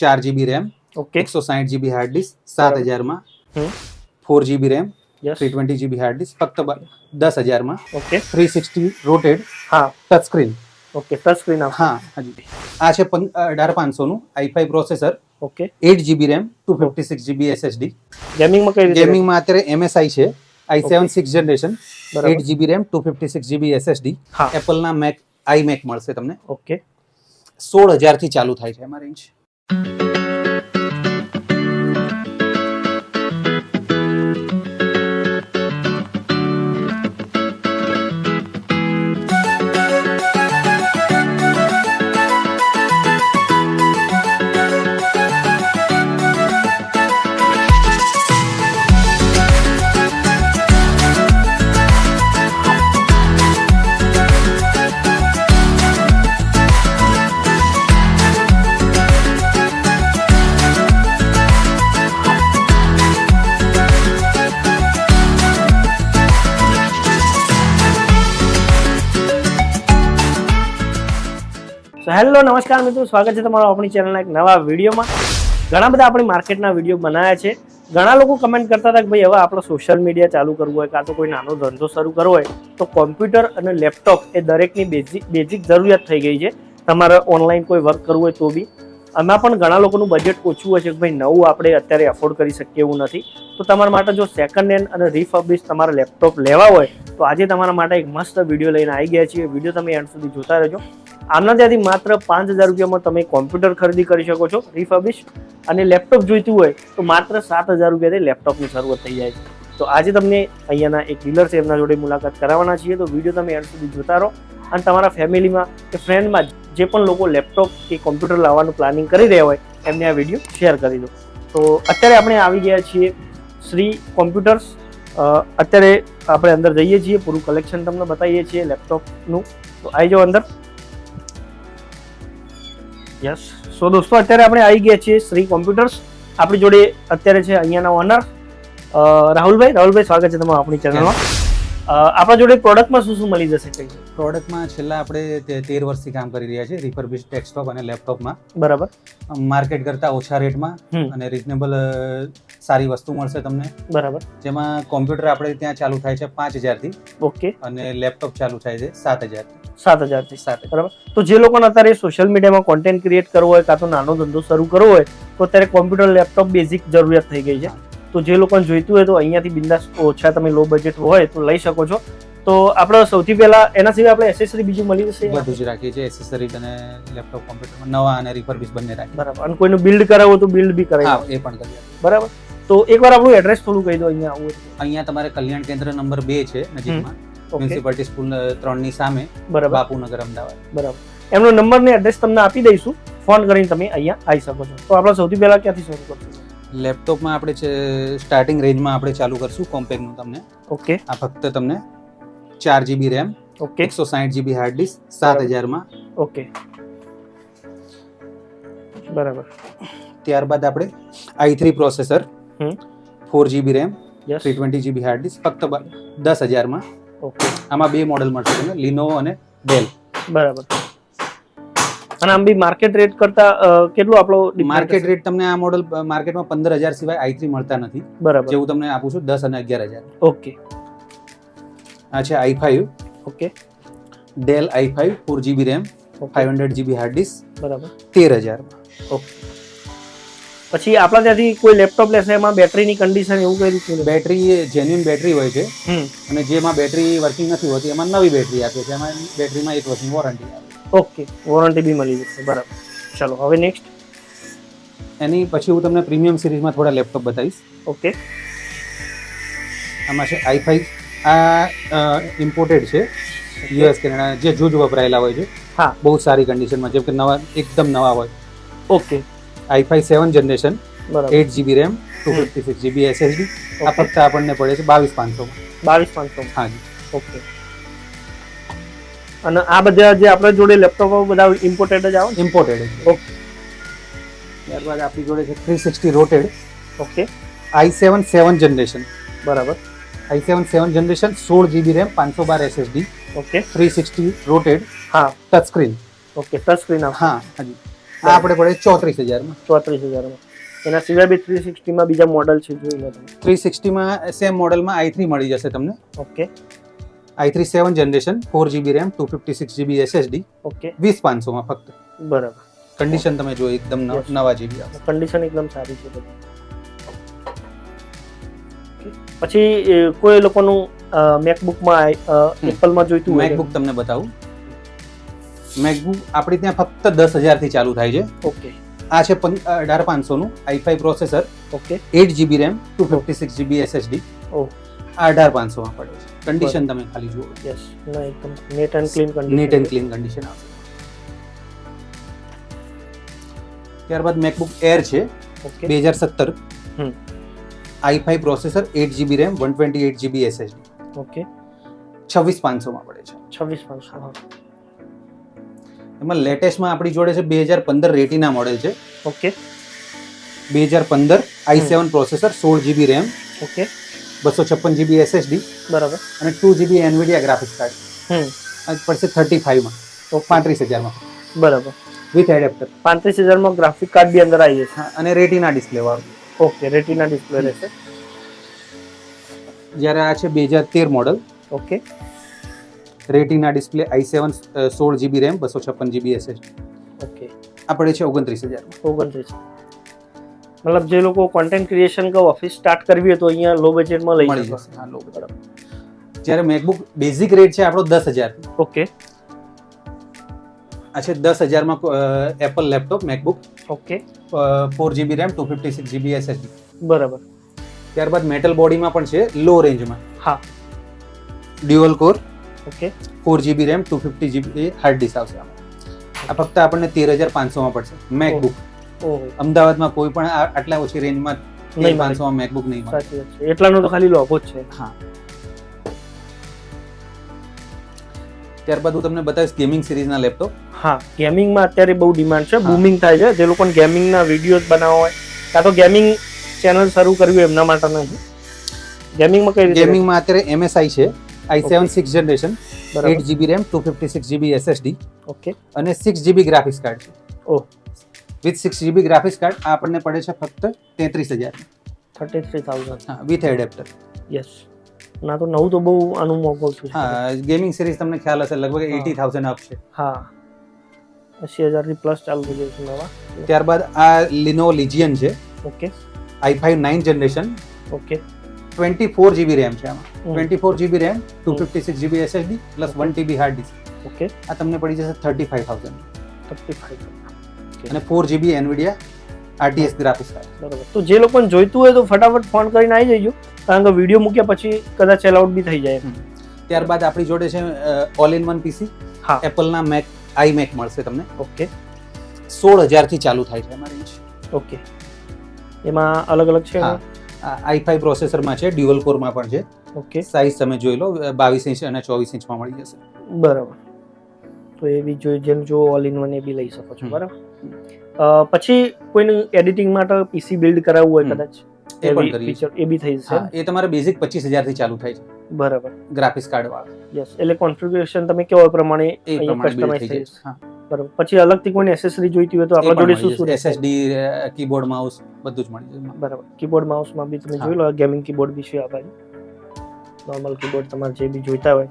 ચાર GB RAM okay એકસો સાઠ જીબી હાર્ડ ડિસ્ક સાત હજારમાં. Four GB RAM three twenty GB hard disk ફક્ત દસ હજારમાં ઓકે થ્રી સિક્સટી રોટેડ હા. Touch screen okay touch screen હા હાજી. આ છે અઢાર પાંચસોનું I five processor okay eight GB RAM two fifty six GB SSD ગેમિંગમાં કઈ ગેમિંગમાં અત્યારે એમએસઆઈ છે I seven six generation eight GB RAM two fifty six GB SSD એપલના Mac iMac મળશે તમને. ઓકે સોળ હજારથી ચાલુ થાય છે એમાં રેન્જ સો હેલો, નમસ્કાર મિત્રો, સ્વાગત છે તમારો આપણી ચેનલના એક નવા વિડીયોમાં. ઘણા બધા આપણી માર્કેટના વીડિયો બનાવ્યા છે. ઘણા લોકો કમેન્ટ કરતા હતા કે ભાઈ, હવે આપણે સોશિયલ મીડિયા ચાલુ કરવું હોય કાં તો કોઈ નાનો ધંધો શરૂ કરવો હોય, તો કોમ્પ્યુટર અને લેપટોપ એ દરેકની બેઝિક બેઝિક જરૂરિયાત થઈ ગઈ છે. તમારે ઓનલાઈન કોઈ વર્ક કરવું હોય તો બી. એમાં પણ ઘણા લોકોનું બજેટ ઓછું હોય છે કે ભાઈ, નવું આપણે અત્યારે અફોર્ડ કરી શકીએ એવું નથી. તો તમારા માટે જો સેકન્ડ હેન્ડ અને રિફર્બિશ તમારા લેપટોપ લેવા હોય, તો આજે તમારા માટે એક મસ્ત વીડિયો લઈને આવી ગયા છીએ. વીડિયો તમે એન્ડ સુધી જોતા રહેજો. આમના ત્યાંથી માત્ર પાંચ હજાર રૂપિયામાં તમે કોમ્પ્યુટર ખરીદી કરી શકો છો રિફર્બિશ અને લેપટોપ જોઈતું હોય તો માત્ર સાત હજાર રૂપિયાથી લેપટોપની શરૂઆત થઈ જાય છે. તો આજે તમને અહીંયાના એક ડીલર છે, એમના જોડે મુલાકાત કરાવવાના છીએ. તો વીડિયો તમે એન્ડ સુધી જોતા રહો. અને તમારા ફેમિલીમાં કે ફ્રેન્ડમાં જે પણ લોકો લેપટોપ કે કોમ્પ્યુટર લાવવાનું પ્લાનિંગ કરી રહ્યા હોય, એમને આ વીડિયો શેર કરી દો. તો અત્યારે આપણે આવી ગયા છીએ શ્રી કોમ્પ્યુટર્સ. અત્યારે આપણે અંદર જઈએ છીએ, પૂરું કલેક્શન તમને બતાવીએ છીએ લેપટોપનું. તો આવી જાઓ અંદર. યસ સો દોસ્તો અત્યારે આપણે આવી ગયા છીએ શ્રી કોમ્પ્યુટર્સ આપણી જોડે અત્યારે છે અહીંયાના ઓનર રાહુલભાઈ. રાહુલભાઈ સ્વાગત છે તમારું આપણી ચેનલમાં આપણા જોડે પ્રોડક્ટમાં શું શું મળી જશે કઈ? પ્રોડક્ટમાં છેલ્લા આપણે તેર વર્ષથી કામ કરી રહ્યા છીએ રિફર્બિશ ડેસ્કટોપ અને લેપટોપમાં બરાબર. માર્કેટ કરતાં ઓછા રેટમાં અને રિઝનેબલ સારી વસ્તુ મળશે તમને. બરાબર. જેમાં કોમ્પ્યુટર આપણે ત્યાં ચાલુ થાય છે પાંચ હજારથી ઓકે અને લેપટોપ ચાલુ થાય છે સાત હજાર. સાત હજારથી બરાબર? તો જે લોકોને અત્યારે સોશિયલ મીડિયામાં કોન્ટેન્ટ ક્રિએટ કરવો હોય કાં તો નાનો ધંધો શરૂ કરવો હોય તો અત્યારે કોમ્પ્યુટર લેપટોપ બેઝિક જરૂરિયાત થઈ ગઈ છે. તો જે લોકોને જોઈતું હોય તો અહીંયાથી બિંદાસ ઓછા તમે લો બજેટ હોય તો લઈ શકો છો. તો આપણે સૌથી પહેલા એના સિવાય આપણે એસેસરી બીજું મળી જશે બધું જ રાખીએ છીએ એસેસરી અને લેપટોપ કોમ્પ્યુટર નવા અને રિફર્બિશ બંને રાખીએ. બરાબર. અને કોઈનું બિલ્ડ કરાવવું તો બિલ્ડ બી કરાવી એ પણ કરીએ બરાબર. તો એકવાર આપણું એડ્રેસ થોડું કહી દો અહીંયા આવું. અહીંયા તમારે કલ્યાણ કેન્દ્ર નંબર બે છે નજીકમાં. મ્યુનિસિપાલિટી સ્કૂલ ત્રણની સામે બરાબર. બાપુનગર અમદાવાદ. બરાબર. એમનો નંબર ને એડ્રેસ તમને આપી દઈશું. ફોન કરીને તમે અહીંયા આવી શકો છો. તો આપણે સૌથી પહેલા ક્યાંથી શરૂ કરશું? લેપટોપમાં આપણે સ્ટાર્ટિંગ રેન્જમાં આપણે ચાલુ કરશું કોમ્પેક્ટનું તમને. ઓકે આ ફક્ત તમને ચાર જીબી રેમ ઓકે એકસો સાઠ જીબી હાર્ડ ડિસ્ક સાત હજારમાં. ઓકે બરાબર. ત્યારબાદ આપણે I three processor hmm. Four GB RAM three twenty GB hard disk ફક્ત દસ હજારમાં. ઓકે. આમાં બે મોડેલ મળશે તમને લિનોવો અને ડેલ બરાબર. અને આમ બી માર્કેટ રેટ કરતા કેટલું આપણો માર્કેટ રેટ તમને આ મોડેલ માર્કેટમાં પંદર હજાર સિવાય આઈ થ્રી મળતા નથી. બરાબર. જેવું તમને આપું છું દસ અને અગિયાર હજાર. ઓકે. આ છે I five okay. Dell I five four GB RAM okay. Five hundred GB hard disk બરાબર. તેર હજારમાં. પછી આપણા ત્યાંથી કોઈ લેપટોપ લેશે એમાં બેટરીની કન્ડિશન એવું કઈ રીતે? બેટરી જેન્યુન બેટરી હોય છે. અને જેમાં બેટરી વર્કિંગ નથી હોતી એમાં નવી બેટરી આપે છે. એમાં બેટરીમાં એક વર્ષની વોરંટી આવે ઓકે વોરંટી બી મળી જશે બરાબર. ચલો હવે નેક્સ્ટ એની પછી હું તમને પ્રીમિયમ સિરીઝમાં થોડા લેપટોપ બતાવીશ. ઓકે આમાં છે આઈ ફાઈવ આ ઇમ્પોર્ટેડ છે. યુએસ કેનેડા જે જૂજ વપરાયેલા હોય છે. હા. બહુ સારી કન્ડિશનમાં જેમ કે નવા એકદમ નવા હોય. Okay I five seven generation eight GB RAM two fifty six GB SSD આ ફક્ત આપણને પડે છે બાવીસ પાંચસો બાવીસ પાંચસો હાજી ઓકે. અને આ બધા જે આપણા જોડે લેપટોપ બધા ઇમ્પોર્ટેડ જ આવે ઇમ્પોર્ટેડ ઓકે. ત્યારબાદ આપણી જોડે છે three sixty rotated okay. I seven seven generation. બરાબર. આઈ સેવન સેવન જનરેશન સોળ જીબી રેમ પાંચસો બાર SSD okay. Three sixty rotated હા. Touch screen okay touch screen હા હાજી આ આપણે પડે ચોત્રીસ હજારમાં. ચોત્રીસ હજારમાં. એના સિવાય બી થ્રી સિક્સટીમાં બીજા મોડલ છે જોઈ લો તમે. થ્રી સિક્સટીમાં સેમ મોડલમાં આઈ થ્રી મળી જશે તમને. Okay. I three seven generation four GB RAM two fifty six GB SSD okay. વીસ પાંચસોમાં ફક્ત. બરાબર. કન્ડિશન તમે જો એકદમ નવ- જેવી આવશે. કન્ડિશન એકદમ સારી છે બધી. પછી કોઈ લોકોનું મેકબુકમાં. એપલમાં જોઈતું હોય મેકબુક તમને બતાવું. મેકબુક આપણી ત્યાં ફક્ત દસ હજારથી ચાલુ થાય છે. ઓકે. આ છે અઢાર પાંચસોનું I five processor. Okay. Eight GB RAM two fifty six GB SSD. ઓ. આ અઢાર પાંચસોમાં પડે છે. કન્ડિશન તમે ખાલી જુઓ. યસ એકદમ neat and clean condition neat and clean condition આવશે ત્યારબાદ મેકબુક એર છે. બે હજાર સત્તર. હમ. I five processor eight GB RAM one twenty eight GB SSD. Okay. છવ્વીસ પાંચસોમાં પડે છે. છવ્વીસ પાંચસો એમાં લેટેસ્ટમાં આપણી જોડે છે બે હજાર પંદર રેટિના મોડેલ છે. ઓકે. બે હજાર પંદર આઈ સેવન પ્રોસેસર સોળ જીબી રેમ ઓકે. બસો છપ્પન જીબી એસએસડી બરાબર. અને two GB Nvidia graphics card હમ. પડશે થર્ટી ફાઈવમાં તો પાંત્રીસ હજારમાં. બરાબર. વિથ એડેપ્ટર પાંત્રીસ હજારમાં ગ્રાફિક કાર્ડ બી અંદર આવી જશે. અને રેટિના ડિસ્પ્લે વાળું. ઓકે રેટિના ડિસ્પ્લે રહેશે. જ્યારે આ છે બે હજાર તેર model okay. Retina display I seven સોળ જીબી રેમ બસો છપ્પન જીબી એસએસડી ઓકે. આ પડે છે ઓગણત્રીસ હજાર. ઓગણત્રીસ. મતલબ જે લોકો કોન્ટેન્ટ ક્રિએશન કે ઓફિસ સ્ટાર્ટ કરવી હોય તો અહીંયા લો બજેટમાં લઈ જશે હા લો બરાબર. જ્યારે મેકબુક બેઝિક રેટ છે આપણો દસ હજાર. ઓકે. આ છે દસ હજારમાં Apple laptop MacBook okay. Four GB RAM two fifty six GB SSD બરાબર. ત્યારબાદ મેટલ બોડીમાં પણ છે લો રેન્જમાં હા. Dual core okay? Four GB RAM two fifty GB hard disk આવશે આમાં. આ ફક્ત આપણને તેર હજાર પાંચસોમાં પડશે. મેકબુક અમદાવાદમાં કોઈ પણ આટલા ઓછી રેન્જમાં નહીં પાંચસોમાં મેકબુક નહીં મળે. એટલાનો તો ખાલી લોગો જ છે. હા. ત્યારબાદ હું તમને બતાવીશ ગેમિંગ સિરીઝના લેપટોપ હા ગેમિંગમાં અત્યારે બહુ ડિમાન્ડ છે. બૂમિંગ થાય છે. જે લોકોને ગેમિંગના વિડીયોઝ બનાવવા હોય. કાં તો ગેમિંગ ચેનલ શરૂ કરવી એમના માટે નહીં ગેમિંગમાં કઈ ગેમિંગમાં અત્યારે એમએસઆઈ છે. I seven six generation eight GB RAM two fifty six GB SSD okay અને સિક્સ જીબી ગ્રાફિક્સ કાર્ડ છે ઓ. With six GB graphics card આ આપણને પડે છે ફક્ત તેત્રીસ હજાર. Thirty three thousand. હા વિથ એડેપ્ટર યસ ના તો નવું તો બહુ આનું મોંઘું છે. હા ગેમિંગ સિરીઝ તમને ખ્યાલ હશે લગભગ. એટી થાઉઝન્ડ છે. હા. એસી હજારથી પ્લસ ચાલુ થઈ છે નવા. ત્યારબાદ આ લિનો લિજિયન છે. Okay I five nine generation okay twenty four GB RAM છે આમાં. Twenty four GB RAM two fifty six GB SSD plus one TB hard disk okay આ તમને પડી જશે thirty five thousand thirty five અને four GB Nvidia RTS graphics card બરાબર. તો જે લોકોને જોઈતું હોય તો ફટાફટ ફોન કરીને આવી જજો. કારણ કે વીડિયો મૂક્યા પછી કદાચ સેલ આઉટ બી થઈ જાય ત્યારબાદ આપણી જોડે છે ઓલ ઇન વન પીસી હા. એપલના મેક આઈ મેક મળશે તમને. ઓકે સોળ હજારથી ચાલુ થાય છે અમારી ઓકે એમાં અલગ અલગ છે આઈ ફાઈવ પ્રોસેસરમાં છે ડ્યુઅલ કોરમાં પણ છે. ઓકે. સાઇઝ તમે જોઈ લો બાવીસ ઇંચ અને ચોવીસ ઇંચમાં મળી જશે. બરાબર. તો એ બી જોઈ જેમ જો ઓલ ઇન વન એ બી લઈ શકો છો બરાબર? અ, પછી કોઈનું એડિટિંગ માટે પીસી બિલ્ડ કરાવવું હોય કદાચ? એ પણ કરી એ બી થઈ જશે એ તમારે બેઝિક પચીસ હજારથી ચાલુ થાય છે. બરાબર. ગ્રાફિક્સ કાર્ડ વાળા. યસ એટલે કોન્ફિગરેશન તમે કેવા પ્રમાણે એ અહીંયા પ્રમાણે કસ્ટમાઇઝ થઈ જશે? હા. બરાબર. પછી અલગથી કોઈને એસેસરી જોઈતી હોય તો આપણા જોડે શું શું એસએસડી કીબોર્ડ માઉસ બધું જ મળી જાય બરાબર. કીબોર્ડ માઉસમાં બી તમે. જોઈ લો ગેમિંગ કીબોર્ડ બી છે આપણે નોર્મલ કીબોર્ડ તમારે જે બી જોઈતા હોય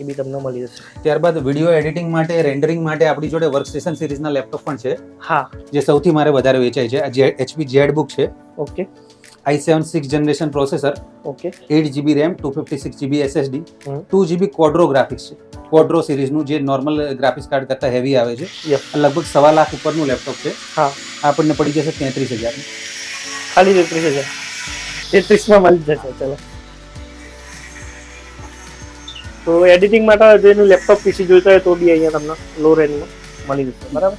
એ બી તમને મળી જશે. ત્યારબાદ વીડિયો એડિટિંગ માટે રેન્ડરિંગ માટે આપણી જોડે વર્ક સ્ટેશન સિરીઝના લેપટોપ પણ છે. હા. જે સૌથી મારે વધારે વેચાય છે. આ એચપી જેડ બુક છે. Okay I seven six generation processor okay eight GB RAM two fifty six GB SSD. Two GB Quadro graphics છે. ક્વોડ્રો સિરીઝનું જે નોર્મલ ગ્રાફિક્સ કાર્ડ કરતાં હેવી આવે છે. લગભગ સવા લાખ ઉપરનું લેપટોપ છે. હા. આપણને પડી જશે તેત્રીસ હજાર ખાલી તેત્રીસ હજાર. તેત્રીસમાં મળી જશે ચલો. તો એડિટિંગ માટે જેનું લેપટોપ પીસી જોઈતા હોય તો બી અહીંયા તમને લો રેન્જમાં મળી જશે બરાબર?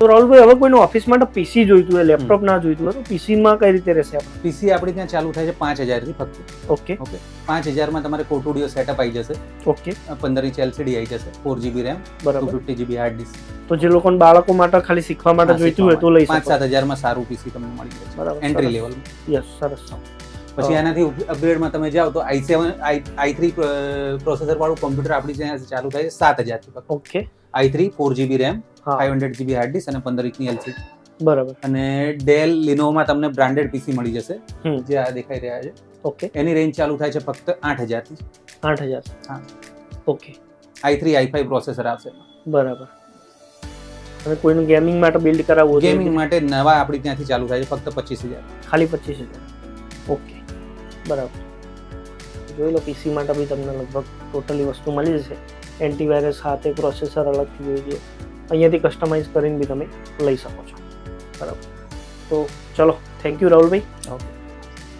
તો રાહુલભાઈ હવે કોઈનું ઓફિસ માટે પીસી જોઈતું હોય લેપટોપ ના જોઈતું હોય તો પીસીમાં કઈ રીતે રહેશે આપણે? પીસી આપણે ત્યાં ચાલુ થાય છે પાંચ હજારથી ફક્ત. ઓકે. ઓકે. પાંચ હજારમાં તમારે કોટુડિયો સેટઅપ આવી જશે. ઓકે. પંદર ઇંચ એલસીડી આવી જશે. ફોર જીબી રેમ બરાબર. ફિફ્ટી જીબી હાર્ડ ડિસ્ક તો જે લોકોને બાળકો માટે ખાલી શીખવા માટે જોઈતું હોય તો લઈ પાંચ સાત હજારમાં સારું પીસી તમને મળી જશે બરાબર એન્ટ્રી. લેવલ યસ સરસ. પછી. એનાથી અપગ્રેડમાં તમે જાઓ તો I seven I three processor વાળું કોમ્પ્યુટર આપણી ત્યાં ચાલુ થાય છે સાત હજારથી okay. I three four GB RAM five hundred GB hard disk અને પંદર ઇંચની એલસી બરાબર. અને ડેલ લિનોમાં તમને બ્રાન્ડેડ પીસી મળી જશે જે આ દેખાઈ રહ્યા છે. ઓકે એની રેન્જ ચાલુ થાય છે ફક્ત આઠ હજારથી. આઠ હજાર. હા. Okay I three I five processor આવશે. બરાબર. અને કોઈનું ગેમિંગ માટે બિલ્ડ કરાવવું ગેમિંગ માટે નવા આપણી ત્યાંથી ચાલુ થાય છે ફક્ત પચીસ હજાર. ખાલી પચીસ હજાર. ઓકે બરાબર. જોઈ લો પીસી માટે બી તમને લગભગ ટોટલી વસ્તુ મળી જશે. એન્ટીવાયરસ સાથે પ્રોસેસર અલગથી જોઈએ. અહીંયાથી કસ્ટમાઇઝ કરીને બી તમે લઈ શકો છો. બરાબર. તો ચલો થેન્ક યુ રાહુલભાઈ. ઓકે